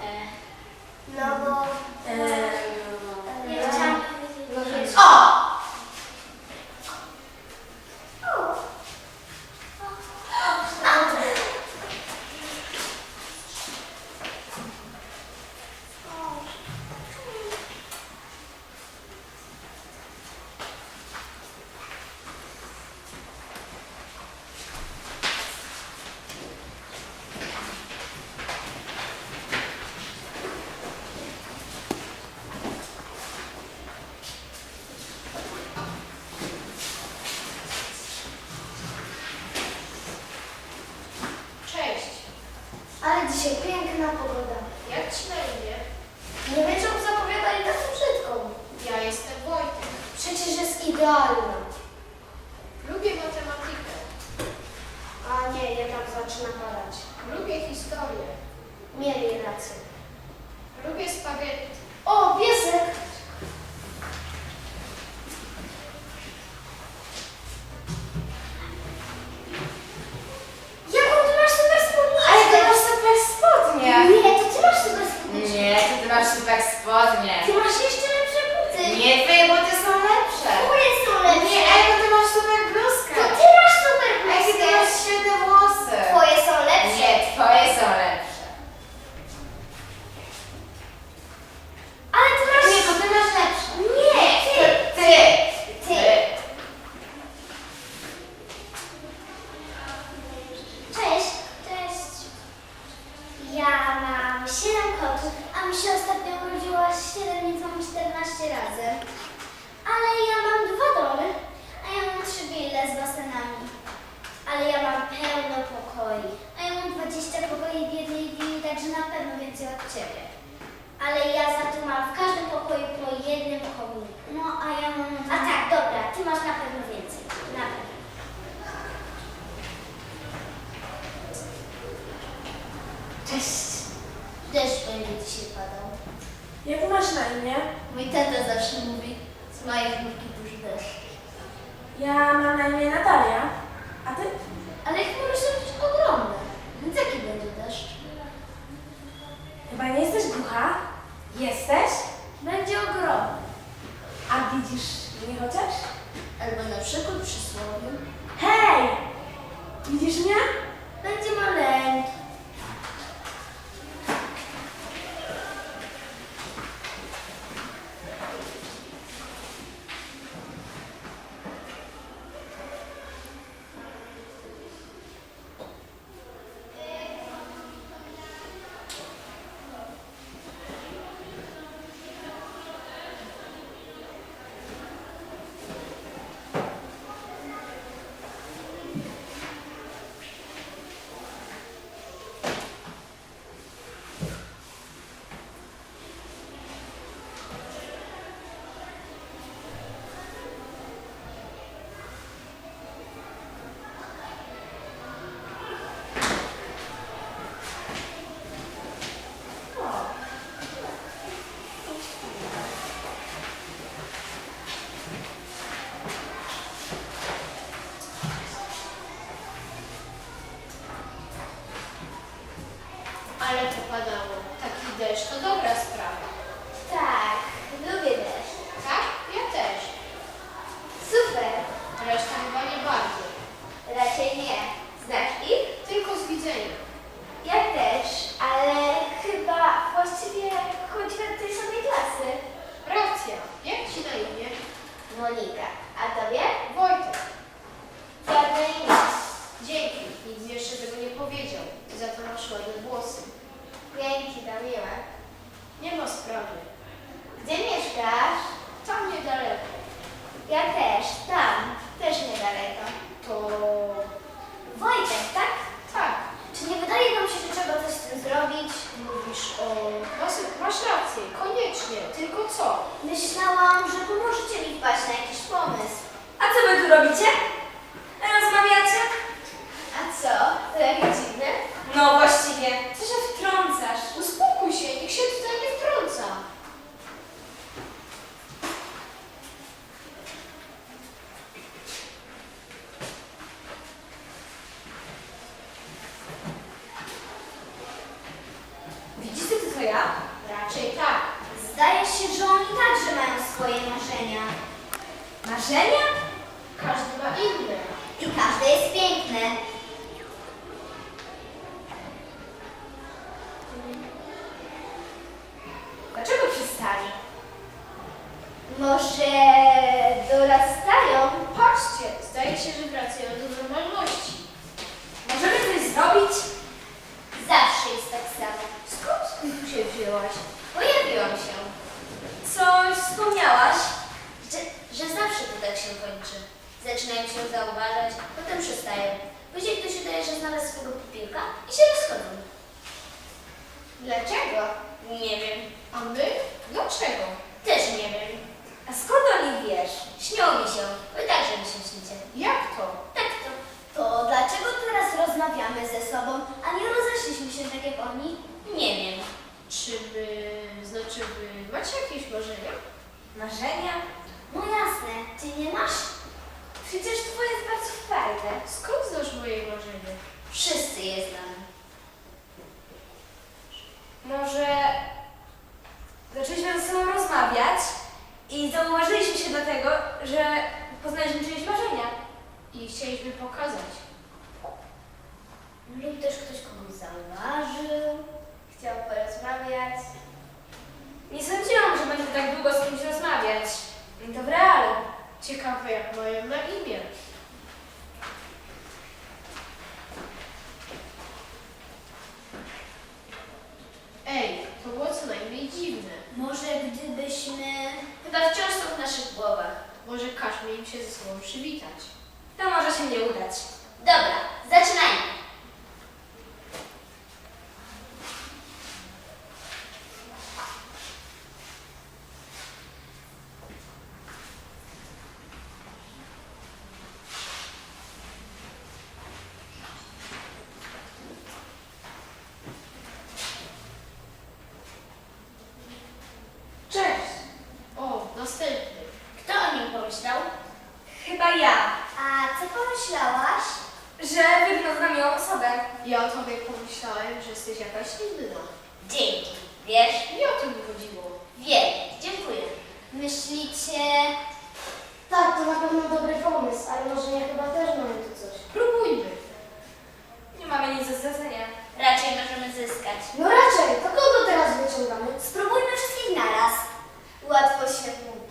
哎，那么。Dzisiaj piękna pogoda. Jak ci na imię? Nie wiem, czemu zapowiadali taką brzydką. Ja jestem Wojtek. Przecież jest idealna. Lubię matematykę. A nie, jednak zaczyna padać. Lubię historię. Mieli rację. Lubię spaghetti. O, piesek! Jaką ty masz super spódnicę? Ale ty masz super spodnie! Nie, to ty masz super spódnicę. Nie, to ty masz super spodnie. Ty masz jeszcze lepsze buty. Nie, twoje buty są lepsze. Moje są lepsze. Nie, ej, bo ty masz super bluzkę. To ty masz super Ej, ty bluzkę. masz świetne włosy. Twoje są lepsze. Nie, twoje są lepsze. Ale ty masz... Nie, to ty masz lepsze. Nie, ty. Ty. Ty. Cześć. Cześć. Ja mam 7 mi się ostatnio urodziło aż 7, więc mam 14 razem. Ale ja mam dwa domy, a ja mam trzy wille z basenami. Ale ja mam pełno pokoi, a ja mam 20 pokoi w jednej willi, także na pewno więcej od Ciebie. Ale ja za to mam w każdym pokoju po jednym komiku. No, a ja mam... A tak, dobra, Ty masz na pewno więcej. Na pewno. Cześć. Deszcz będzie dzisiaj padał. Jak masz na imię? Mój tata zawsze mówi, z mojej chmurki duży deszcz. Ja mam na imię Natalia. A ty? Ale chmury są być ogromne, więc jaki będzie deszcz? Chyba nie jesteś głucha? Jesteś? Będzie ogromny. A widzisz mnie chociaż? Albo na przykład przysłowie. Hej! Widzisz mnie? Będzie maleńki. Ale to padało. Taki deszcz to dobra sprawa. Tak, lubię deszcz. Tak? Ja też. Super. Reszta chyba nie bardzo. Raczej nie. Znasz ich? Tylko z widzenia. Ja też, ale chyba właściwie choćby tej samej klasy. Racja. Jak ci na imię? Monika, a tobie? Wojtek. Ładne imię. Dzięki. Nikt mi jeszcze tego nie powiedział. Za to masz ładne włosy. Miłe. Nie ma sprawy. Gdzie mieszkasz? Tam niedaleko. Ja też, tam, też niedaleko. To... Wojtek, tak? Tak. Czy nie wydaje wam się, że trzeba coś z tym zrobić? Mówisz o... Masz, masz rację. Koniecznie. Tylko co? Myślałam, że pomożecie mi wpaść na jakiś pomysł. A co wy tu robicie? Rozmawiacie? A co? To jakieś dziwne? No właściwie. Co się wtrącasz? Uspokój się. Nikt się tutaj nie wtrąca. Widzicie to co ja? Zdaje się, że oni także mają swoje marzenia. Marzenia? Każdy ma inne. I każde jest piękne. Dlaczego przystali? Może dorastają? Patrzcie, zdaje się, że wracają do normalności. Możemy coś zrobić? Zawsze jest tak samo. Skąd się wzięłaś? Wspomniałaś? Że, że zawsze to tak się kończy. Zaczynają się zauważać, potem przestają. Później ktoś udaje, że znalazł swojego pupilka i się rozchodzą. Dlaczego? Nie wiem. A my? Dlaczego? Też nie wiem. A skąd o nich wiesz? Śnią mi się. Wy także mi się śnicie. Jak to? Tak to. To dlaczego teraz rozmawiamy ze sobą, a nie rozeszliśmy się tak jak oni? Nie wiem. Czy wy, znaczy wy macie jakieś marzenia? Marzenia? No jasne, ty nie masz? Przecież twoje jest bardzo fajne. Skąd znasz moje marzenie? Wszyscy je znamy. Może zaczęliśmy ze sobą rozmawiać i zauważyliśmy się do tego, że poznaliśmy czyjeś marzenia. I chcieliśmy pokazać. Lub też ktoś kogoś zauważył, chciał porozmawiać. Nie sądziłam, będę tak długo z kimś rozmawiać. To w realu. Ciekawe jak mają na imię. Ej, to było co najmniej dziwne. Może gdybyśmy... Chyba wciąż są w naszych głowach. Może każmy im się ze sobą przywitać. To może się nie udać. Dobra, zaczynajmy. Cześć! O, następny. Kto o nim pomyślał? Chyba ja, A co pomyślałaś? że wygląda na miłą osobę. Ja o tobie pomyślałem, że jesteś jakaś inna. Dzięki. Wiesz? Nie o to mi chodziło. Wiem. Dziękuję. Myślicie... Tak, to na pewno dobry pomysł, ale marzenia chyba też mają tu coś. Próbujmy. Nie mamy nic do stracenia. Raczej możemy zyskać. No raczej, to kogo teraz wyciągamy? Spróbujmy wszystkich naraz. Łatwo się mówi.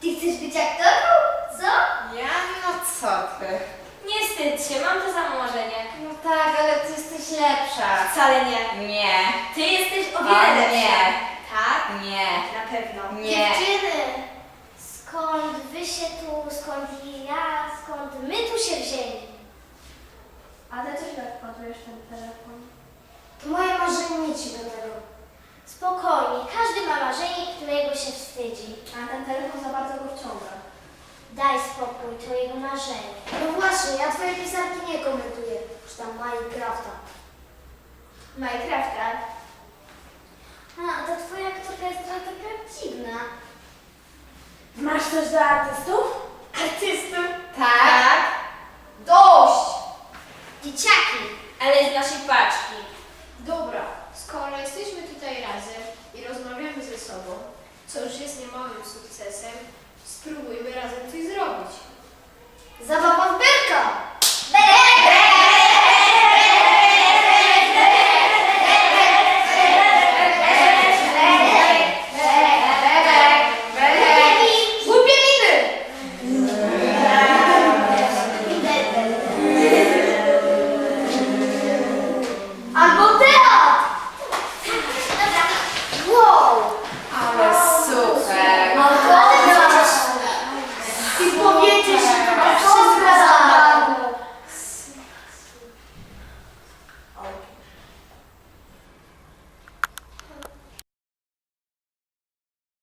Ty chcesz być aktorką? Co? Ja? No co ty? Nie wstydź się, mam to samo marzenie. No tak, ale ty jesteś lepsza. Wcale nie. Nie. Ty jesteś o O wiele lepsza. nie. Tak? Nie. Na pewno. Nie. Dziewczyny, skąd wy się tu, skąd ja, skąd my tu się wzięli? Ale co tak wpadłeś ten telefon? To moje marzenie nie ci do tego. Spokojnie, każdy ma marzenie, którego się wstydzi. A ten telefon za bardzo go wciąga. Daj spokój, to jego marzenie. No właśnie, ja twojej pisarki nie komentuję. Czy tam Minecrafta. Minecrafta. A, to twoja aktorka jest trochę prawdziwna. Masz coś do artystów? Artystów? Tak? Dość! Dzieciaki. Ale z naszej paczki. Dobra, skoro jesteśmy tutaj razem i rozmawiamy ze sobą, co już jest niemałym sukcesem,